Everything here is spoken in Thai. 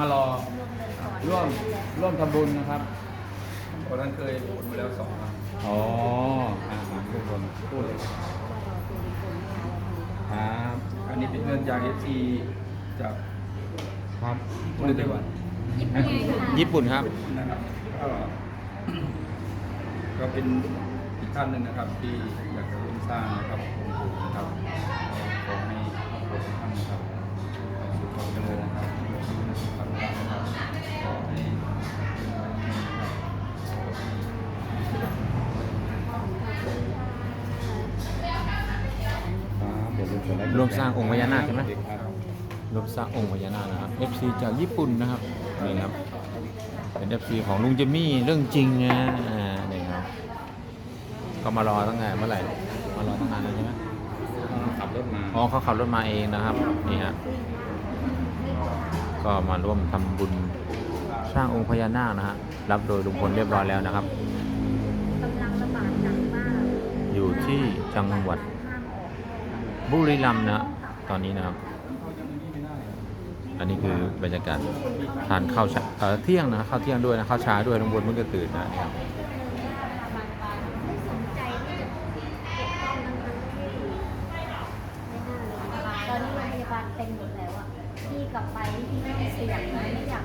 มารอร่วมร่วมทำบุญนะครับเพราะท่านเคยบนมาแล้วสองครั้งอ๋ออ่าอ่าทุกคนพูดเลยครับอันนี้เป็นเงินจากเอฟซีจากครับคุณเดวันญี่ปุ่นครับนะครับก็ก็เป็นอีกท่านหนึ่งนะครับ ที่อยากจะร่วมสร้างนะครับองค์ปู่นะครับ รวมสร้างองค์พญานาคใช่ไหมครับรวมสร้างองค์พญานาคนะครับ FC จากญี่ปุ่นนะครับนี่ครับ เป็น FC ของลุงเจมี่เรื่องจริงนะอ่านี่ครับก็มารอตั้งแต่เมื่อไหร่มารอตั้งนานแล้วใช่ไหมขับรถมาอ๋อเขาขับรถมาเองนะครับนี่ฮะก็มาร่วมทำบุญสร้างองค์พญานาคนะฮะรับโดยลุงพลเรียบร้อยแล้วนะครับกำลังระบาดหนักมากอยู่ที่จังหวัดห้ามออก บุรีรัมย์นะตอนนี้นะครับ อันนี้คือบรรยากาศทานข้าวเช่อเที่ยงนะข้าวเที่ยงด้วยนะข้าวเช้าด้วยลงพลเพิ่งจะตื่นนะนี่ครับตอนนี้โรงพยาบาลเต็มหมดแล้วอะพี่กลับไปพี่ไม่องเสียงไม่อยาก